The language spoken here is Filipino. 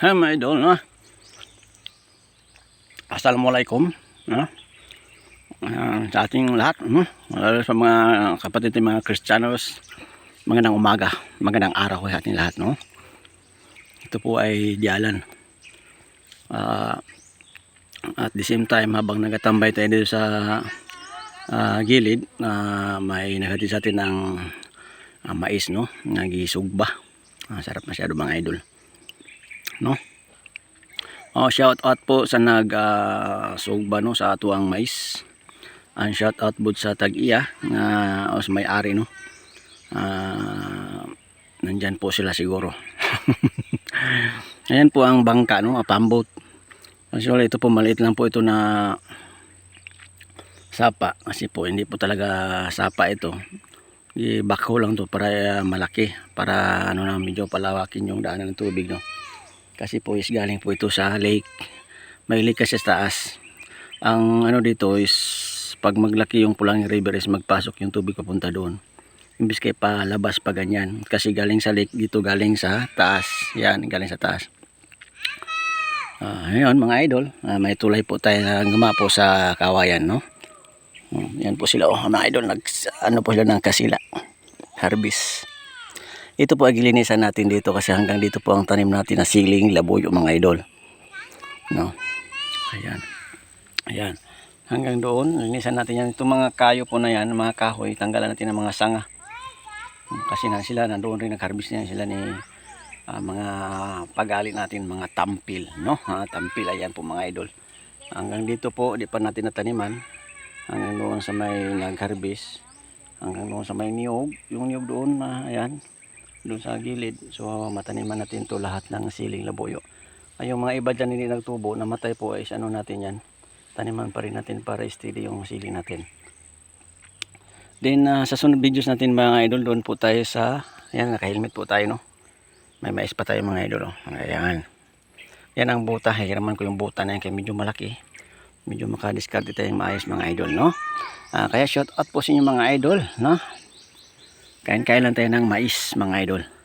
Ha, mga idol, no? Assalamualaikum, no? Ah, sa ating lahat, no? Lalo sa mga kapatid mga Kristiyanos, magandang umaga, magandang araw sa ating lahat, no? Ito po ay dialan. Ah, at the same time, habang nagatambay tayo dito sa ah, gilid, na may naghatid sa atin ng ah, mais, no? Nagisugba. Ah, sarap masyado mga idol no? Oh shout out po sa nag uh, sugba no? Sa atuang mais. Ang shout out bud sa tag-iya nga uh, sa may-ari no? Uh, nandyan po sila siguro. Ayan po ang bangka no? Apambot actually ito po maliit lang po ito na sapa. Kasi po hindi po talaga sapa ito. I-backhoe lang to para malaki. Para ano na medyo palawakin yung daanan ng tubig no kasi po is galing po ito sa lake. May kasi sa taas. Ang ano dito is pag maglaki yung pulang river is magpasok yung tubig papunta doon. Imbis kay palabas pa ganyan. Kasi galing sa lake dito galing sa taas. Yan galing sa taas. Uh, ayun mga idol. Uh, may tulay po tayo na guma po sa kawayan no? Uh, yan po sila oh mga idol. Nag, ano po sila ng kasila? Harvest ito po ay gilinisan natin dito kasi hanggang dito po ang tanim natin na siling labuyo mga idol. No. Ayan. Ayan. Hanggang doon, linisan natin yan. Itong mga kayo po na yan, mga kahoy, tanggalan natin ng mga sanga. Kasi na sila, nandoon rin nag-harvest na sila ni ah, mga pagali natin, mga tampil. No? Ha, tampil, ayan po mga idol. Hanggang dito po, di pa natin nataniman. Hanggang doon sa may nag-harvest. Hanggang doon sa may niyog. Yung niyog doon, ah, ayan doon sa gilid. So mataniman natin to lahat ng siling labuyo. Ay yung mga iba dyan hindi nagtubo, namatay po is ano natin yan. Taniman pa rin natin para steady yung siling natin. Then uh, sa sunod videos natin mga idol, doon po tayo sa, yan naka-helmet po tayo no. May mais pa tayo mga idol. Oh. Ayan. Yan ang buta. Hiraman ko yung buta na yan kaya medyo malaki. Medyo makadiskarte tayong maayos mga idol no. Uh, kaya shout out po sa inyo mga idol no. Kain-kain lang tayo ng mais mga idol.